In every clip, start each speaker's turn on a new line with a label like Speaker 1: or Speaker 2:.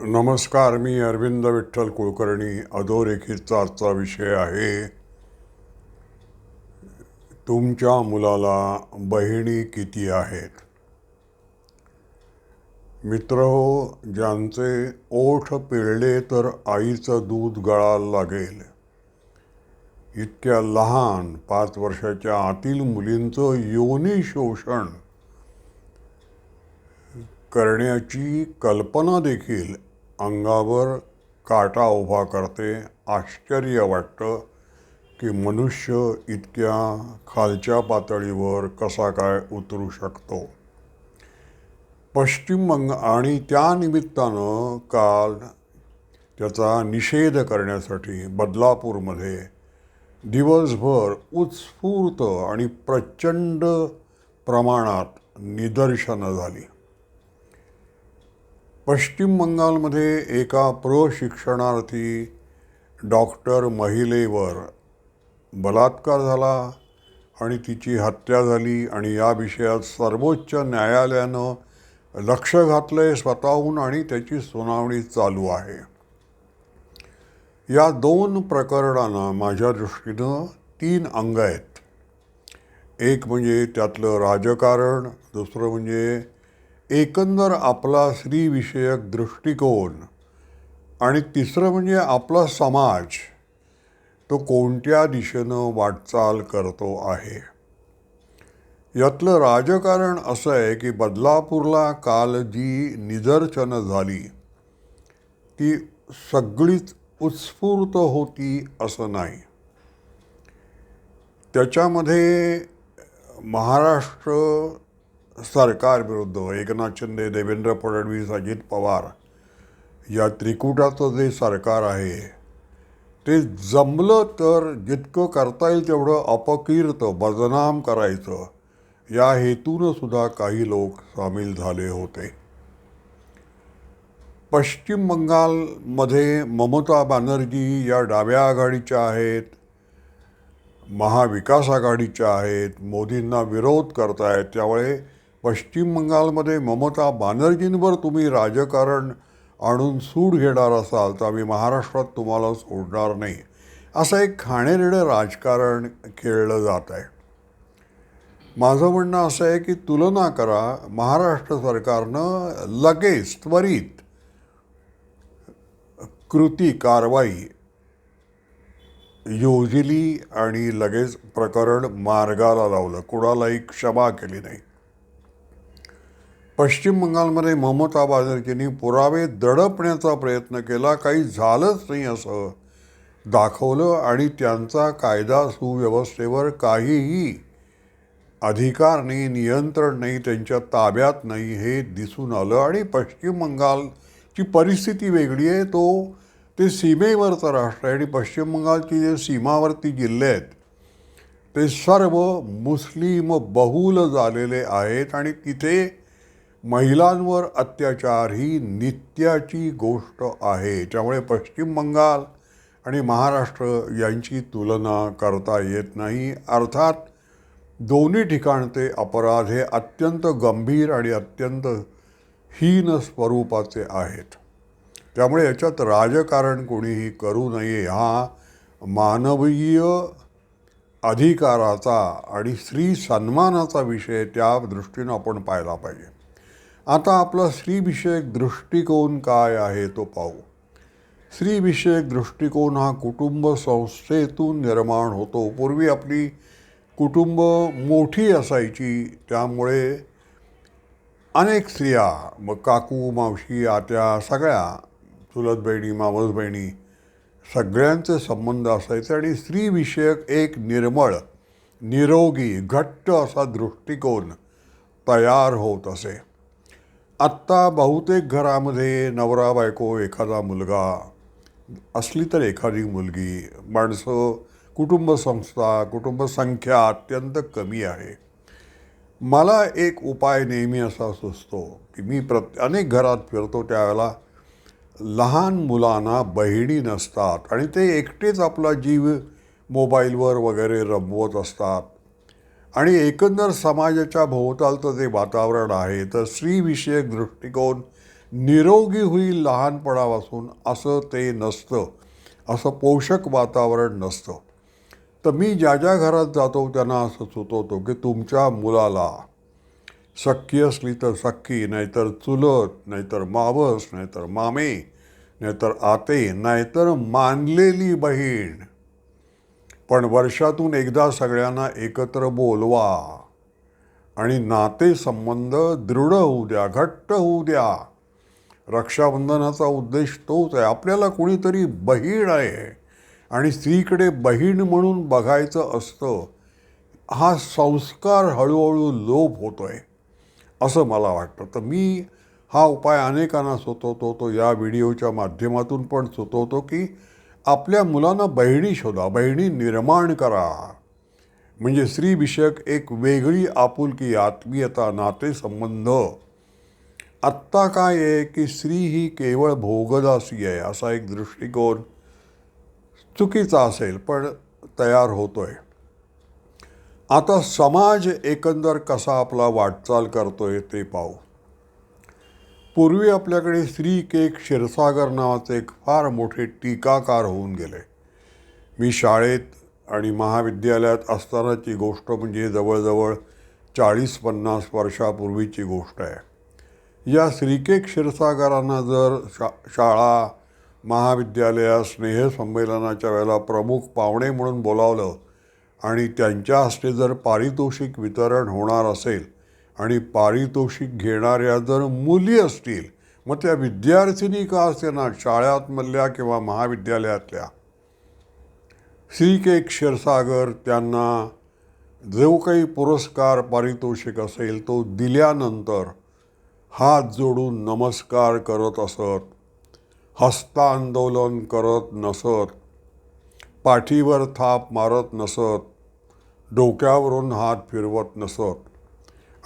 Speaker 1: नमस्कार मी अरविंद विठ्ठल कुलकर्णी अधोरेखितचा आजचा विषय आहे. तुमच्या मुलाला बहिणी किती आहेत? मित्र हो ज्यांचे ओठ पिळले तर आईचं दूध गळायला लागेल. इतक्या लहान पाच वर्षाच्या आतील मुलींचं योनी शोषण करण्याची कल्पना देखील अंगावर काटा उभा करते आश्चर्य वाटतं की मनुष्य इतक्या खालच्या पातळीवर कसा काय उतरू शकतो. पश्चिम बंग आणि त्या निमित्तानं काल त्याचा निषेध करण्यासाठी बदलापूरमध्ये दिवसभर उत्स्फूर्त आणि प्रचंड प्रमाणात निदर्शनं झाली. पश्चिम बंगालमध्ये एका प्रशिक्षणार्थी डॉक्टर महिलेवर बलात्कार झाला आणि तिची हत्या झाली आणि या विषयात सर्वोच्च न्यायालयानं लक्ष घातलं आहे स्वतःहून आणि त्याची सुनावणी चालू आहे. या दोन प्रकरणांना माझ्या दृष्टीनं तीन अंग आहेत. एक म्हणजे त्यातलं राजकारण दुसरं म्हणजे एकंदर आपला स्त्रीविषयक दृष्टिकोन आणि तिसरं म्हणजे आपला समाज तो कोणत्या दिशेनं वाटचाल करतो आहे? यातलं राजकारण असं आहे की बदलापूरला काल जी निदर्शनं झाली ती सगळीच उत्स्फूर्त होती असं नाही. त्याच्यामध्ये महाराष्ट्र सरकारविरुद्ध एकनाथ शिंदे देवेंद्र फडणवीस अजित पवार या त्रिकुटाचं जे सरकार आहे ते जमलं तर जितकं करता येईल तेवढं अपकीर्त बदनाम करायचं. या हेतूनं सुद्धा काही लोक सामील झाले होते. पश्चिम बंगालमध्ये ममता बॅनर्जी या डाव्या आघाडीच्या आहेत महाविकास आघाडीच्या आहेत मोदींना विरोध करतायत. त्यामुळे पश्चिम बंगालमध्ये ममता बॅनर्जींवर तुम्ही राजकारण आणून सूड घेणार असाल तर आम्ही महाराष्ट्रात तुम्हाला सोडणार नाही. असं एक खाणेरडं राजकारण खेळलं जात आहे. माझं म्हणणं असं आहे की तुलना करा महाराष्ट्र सरकारनं लगेच त्वरित कृती कारवाई योजली आणि लगेच प्रकरण मार्गाला लावलं. कुणालाही क्षमा केली नाही. पश्चिम बंगालमध्ये ममता बॅनर्जींनी पुरावे दडपण्याचा प्रयत्न केला काही झालंच नाही असं दाखवलं आणि त्यांचा कायदा सुव्यवस्थेवर काहीही अधिकार नाही नियंत्रण नाही त्यांच्या ताब्यात नाही हे दिसून आलं आणि पश्चिम बंगालची परिस्थिती वेगळी आहे. तो ते सीमेवरचं राष्ट्र आहे आणि पश्चिम बंगालची जे सीमावर्ती जिल्हे आहेत ते सर्व मुस्लिम बहुल झालेले आहेत आणि तिथे महिलांवर अत्याचार ही नित्याची गोष्ट आहे. त्यामुळे पश्चिम बंगाल आणि महाराष्ट्र यांची तुलना करता येत नाही. अर्थात दोन्ही ठिकाणचे अपराध हे अत्यंत गंभीर आणि अत्यंत हीन स्वरूपाचे आहेत. त्यामुळे याच्यात राजकारण कोणीही करू नये हा मानवीय अधिकाराचा आणि स्त्री सन्मानाचा विषय त्या दृष्टीनं आपण पाहिला पाहिजे. आता आपला स्त्रीविषयक दृष्टिकोन काय आहे तो पाहू. स्त्रीविषयक दृष्टिकोन हा कुटुंब संस्थेतून निर्माण होतो. पूर्वी आपली कुटुंब मोठी असायची त्यामुळे अनेक स्त्रिया मग काकू मावशी आत्या सगळ्या चुलत बहिणी मावस बहिणी सगळ्यांचे संबंध असायचे आणि स्त्रीविषयक एक निर्मळ निरोगी घट्ट असा दृष्टिकोन तयार होत असे. आत्ता बहुतेक घरामध्ये नवरा बायको एखादा मुलगा असली तर एखादी मुलगी माणसं कुटुंब संस्था कुटुंबसंख्या अत्यंत कमी आहे. मला एक उपाय नेहमी असा सुचतो की मी प्रत अनेक घरात फिरतो त्यावेळेला लहान मुलांना बहिणी नसतात आणि ते एकटेच आपला जीव मोबाईलवर वगैरे रमवत असतात. आणि एकंदर समाजाच्या भोवतालचं जे वातावरण आहे तर स्त्रीविषयक दृष्टिकोन निरोगी होईल लहानपणापासून असं ते नसतं असं पोषक वातावरण नसतं. तर मी ज्या ज्या घरात जातो त्यांना असं सुचवतो की तुमच्या मुलाला सख्खी असली तर सख्खी नाहीतर चुलत नाहीतर मावस नाहीतर मामे नाहीतर आते नाहीतर मानलेली बहीण पण वर्षातून एकदा सगळ्यांना एकत्र बोलवा. आणि नातेसंबंध दृढ होऊ द्या घट्ट होऊ द्या. रक्षाबंधनाचा उद्देश तोच आहे. आपल्याला कोणीतरी बहीण आहे आणि स्त्रीकडे बहीण म्हणून बघायचं असतं हा संस्कार हळूहळू लोप आहे असं मला वाटतं. तर मी हा उपाय अनेकांना सुचवतो तो या व्हिडिओच्या माध्यमातून पण सुचवतो की आपल्या मुलांना बहिणी शोधा बहिणी निर्माण करा. म्हणजे स्त्रीविषयक एक वेगळी आपुलकी आत्मीयता नातेसंबंध. आत्ता काय आहे की स्त्री ही केवळ भोगदासी आहे असा एक दृष्टिकोन चुकीचा असेल पण तयार होतोय. आता समाज एकंदर कसा आपला वाटचाल करतोय ते पाहू. पूर्वी आपल्याकडे श्री केक क्षीरसागर नावाचे एक फार मोठे टीकाकार होऊन गेले. मी शाळेत आणि महाविद्यालयात असतानाची गोष्ट म्हणजे जवळजवळ चाळीस पन्नास वर्षापूर्वीची गोष्ट आहे. या श्रीके क्षीरसागरांना जर शा शाळा महाविद्यालयात स्नेहसंमेलनाच्या वेळेला प्रमुख पाहुणे म्हणून बोलावलं आणि त्यांच्या हस्ते जर पारितोषिक वितरण होणार असेल आणि पारितोषिक घेणाऱ्या जर मुली असतील मग त्या विद्यार्थिनी का असेना शाळातमधल्या किंवा महाविद्यालयातल्या? श्री के क्षीरसागर त्यांना जो काही पुरस्कार पारितोषिक असेल तो दिल्यानंतर हात जोडून नमस्कार करत असत हस्तांदोलन करत नसत पाठीवर थाप मारत नसत डोक्यावरून हात फिरवत नसत.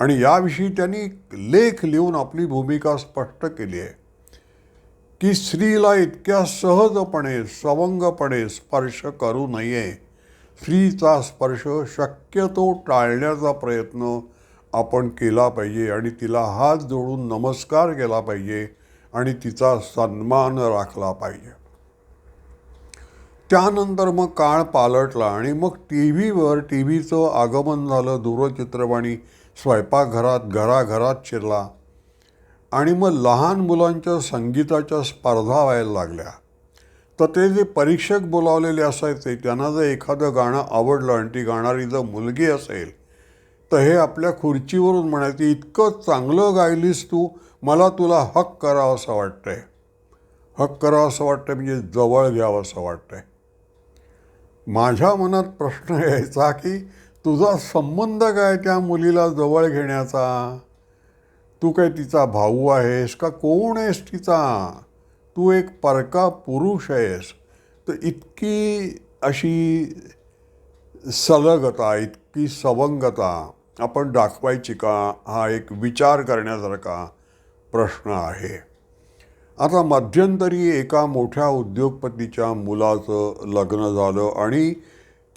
Speaker 1: आणि याविषयी त्यांनी लेख लिहून आपली भूमिका स्पष्ट केली आहे. की स्त्रीला इतक्या सहजपणे सवंगपणे स्पर्श करू नये. स्त्रीचा स्पर्श शक्यतो टाळण्याचा प्रयत्न आपण केला पाहिजे आणि तिला हात जोडून नमस्कार केला पाहिजे आणि तिचा सन्मान राखला पाहिजे. त्यानंतर मग काळ पालटला आणि मग टी व्हीवर टी व्हीचं आगमन झालं दूरचित्रवाणी स्वयंपाकघरात घराघरात शिरला आणि मग लहान मुलांच्या संगीताच्या स्पर्धा व्हायला लागल्या. तर ते जे परीक्षक बोलावलेले असायचे त्यांना जर एखादं गाणं आवडलं आणि ती गाणारी जर मुलगी असेल तर हे आपल्या खुर्चीवरून म्हणायचे इतकं चांगलं गायलीस तू मला तुला हक करावं असं वाटतंय. हक करावं असं वाटतंय म्हणजे जवळ घ्यावं असं वाटतंय. माझ्या मनात प्रश्न यायचा की तुझा संबंध काय त्या मुलीला जवळ घेण्याचा? तू काय तिचा भाऊ आहेस का कोण आहेस तिचा? तू एक परका पुरुष आहेस. तर इतकी अशी सलगता इतकी सवंगता आपण दाखवायची का? हा एक विचार करण्यासारखा प्रश्न आहे. आता मध्यंतरी एका मोठ्या उद्योगपतीच्या मुलाचं लग्न झालं आणि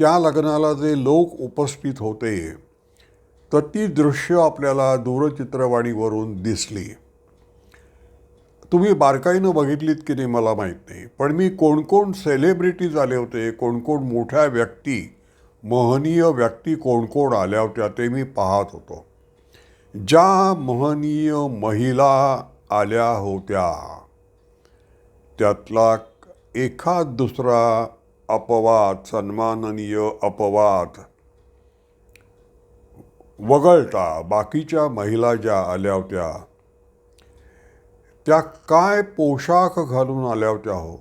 Speaker 1: त्या लग्नाला जे लोक उपस्थित होते तर ती दृश्य आपल्याला दूरचित्रवाणीवरून दिसली. तुम्ही बारकाईनं बघितलीत की नाही मला माहीत नाही पण मी कोण कोण सेलिब्रिटीज आले होते कोण कोण मोठ्या व्यक्ती महनीय व्यक्ती कोण कोण आल्या होत्या ते मी पाहत होतो. ज्या महनीय महिला आल्या होत्या त्यातला एखाद दुसरा अपवाद सन्माननीय अपवाद. वगळता बाकीच्या महिला ज्या आल्या होत्या त्या काय पोशाख घालून आल्या होत्या हो?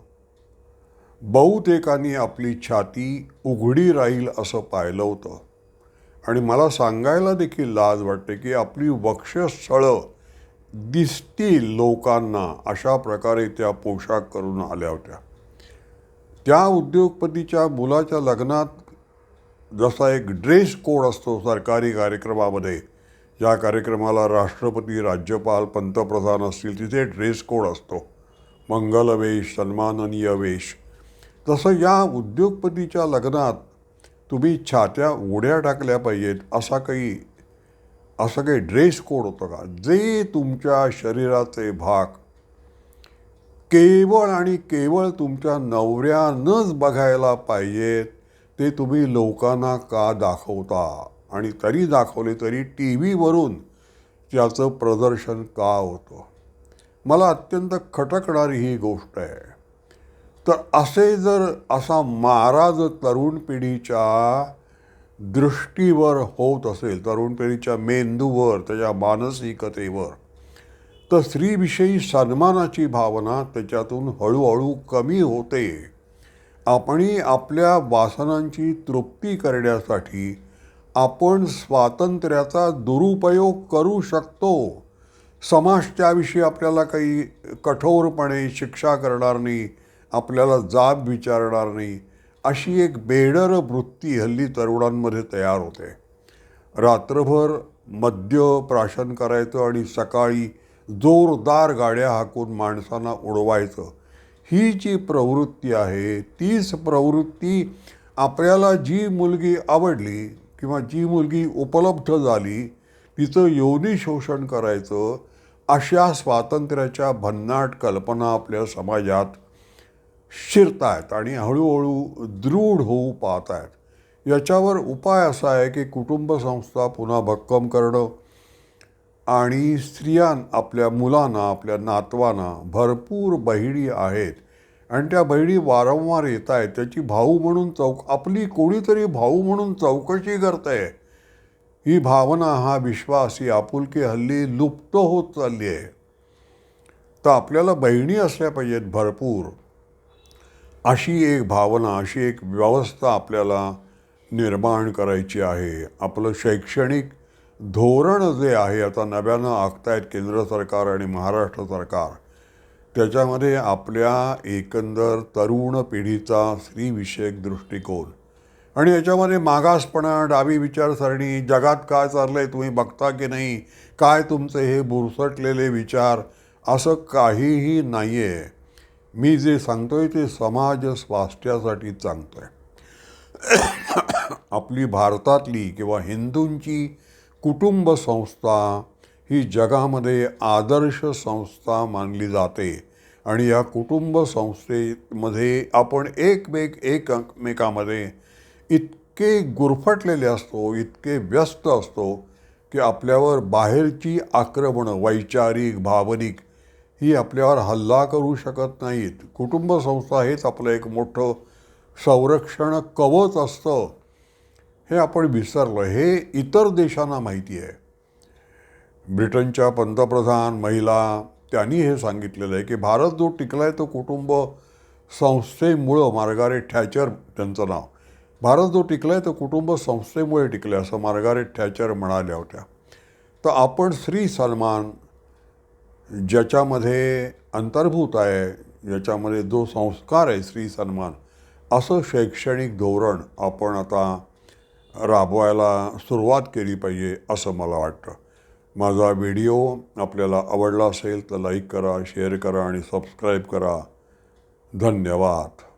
Speaker 1: बहुतेकांनी आपली छाती उघडी राहील असं पाहिलं होतं. आणि मला सांगायला देखील लाज वाटते की आपली वक्षस्थळं दिसतील लोकांना अशा प्रकारे त्या पोशाख करून आल्या होत्या. त्या उद्योगपतीच्या मुलाच्या लग्नात जसा एक ड्रेस कोड असतो सरकारी कार्यक्रमामध्ये ज्या कार्यक्रमाला राष्ट्रपती राज्यपाल पंतप्रधान असतील तिथे ड्रेस कोड असतो. मंगलवेश सन्माननीय वेश. तसं या उद्योगपतीच्या लग्नात तुम्ही छात्या उड्या टाकल्या पाहिजेत असा काही असं काही ड्रेस कोड होतं का? जे तुमच्या शरीराचे भाग केवळ आणि केवळ तुमच्या नवऱ्यानंच बघायला पाहिजेत ते तुम्ही लोकांना का दाखवता? आणि तरी दाखवले तरी टी व्हीवरून त्याचं प्रदर्शन का होतं? मला अत्यंत खटकणारी ही गोष्ट आहे. तर असे जर असा मारा जर तरुण पिढीच्या दृष्टीवर होत असेल तरुण पिढीच्या मेंदूवर त्याच्या मानसिकतेवर तर स्त्रीविषयी सन्मानाची भावना त्याच्यातून हळूहळू कमी होते. आपणही आपल्या वासनांची तृप्ती करण्यासाठी आपण स्वातंत्र्याचा दुरुपयोग करू शकतो. समाज त्याविषयी आपल्याला काही कठोरपणे शिक्षा करणार नाही आपल्याला जाब विचारणार नाही अशी एक बेडर वृत्ती हल्ली तरुणांमध्ये तयार होते. रात्रभर मद्य प्राशन करायचं आणि सकाळी जोरदार गाड्या हाकून माणसांना उडवायचं. ही जी प्रवृत्ती आहे तीच प्रवृत्ती आपल्याला जी मुलगी आवडली किंवा जी मुलगी उपलब्ध झाली तिचं योनी शोषण करायचं अशा स्वातंत्र्याच्या भन्नाट कल्पना आपल्या समाजात शिरत आहेत आणि हळूहळू दृढ होऊ पाहत आहेत याच्यावर उपाय असा आहे की कुटुंब संस्था पुन्हा भक्कम करणं आणि स्त्रियां आपल्या मुलांना आपल्या नातवांना भरपूर बहिणी आहेत. आणि त्या बहिणी वारंवार येत आहेत. त्याची भाऊ म्हणून चौक आपली कोणीतरी भाऊ म्हणून चौकशी करते. ही भावना हा विश्वास ही आपुलकी हल्ली लुप्त होत चालली आहे. तर आपल्याला बहिणी असल्या पाहिजेत भरपूर. अशी एक भावना अशी एक व्यवस्था आपल्याला निर्माण करायची आहे. आपलं शैक्षणिक धोरण जे आहे आता नव्यानं आखतायत केंद्र सरकार आणि महाराष्ट्र सरकार. त्याच्यामध्ये आपल्या एकंदर तरुण पिढीचा स्त्रीविषयक दृष्टिकोन आणि याच्यामध्ये मागासपणा डावी विचारसरणी जगात काय चाललं आहे तुम्ही बघता की नाही काय तुमचे हे बुरसटलेले विचार असं काहीही नाही आहे मी जे सांगतो आहे ते समाज स्वास्थ्यासाठी सांगतोय आपली भारतातली किंवा हिंदूंची कुटुंब संस्था ही जगामध्ये आदर्श संस्था मानली जाते. आणि या कुटुंब संस्थेमध्ये आपण एकमेक एकमेकामध्ये इतके गुरफटलेले असतो इतके व्यस्त असतो की आपल्यावर बाहेरची आक्रमणं वैचारिक भावनिक ही आपल्यावर हल्ला करू शकत नाहीत. कुटुंब संस्था हेच आपलं एक मोठं संरक्षण कवच असतं. हे आपण विसरलो हे इतर देशांना माहिती आहे. ब्रिटनच्या पंतप्रधान महिला त्यांनी हे सांगितलेलं आहे की भारत जो टिकला आहे तो कुटुंब संस्थेमुळं मार्गारेट ठॅचर त्यांचं नाव. भारत जो टिकला आहे तो कुटुंब संस्थेमुळे टिकले असं मार्गारेट ठॅचर म्हणाल्या होत्या. तर आपण श्री सन्मान ज्याच्यामध्ये अंतर्भूत आहे ज्याच्यामध्ये जो संस्कार आहे श्री सन्मान असं शैक्षणिक धोरण आपण आता राबवायला सुरुवात केली पाहिजे असं मला वाटतं. माझा व्हिडिओ आपल्याला आवडला असेल तर लाईक करा शेअर करा आणि सबस्क्राईब करा. धन्यवाद.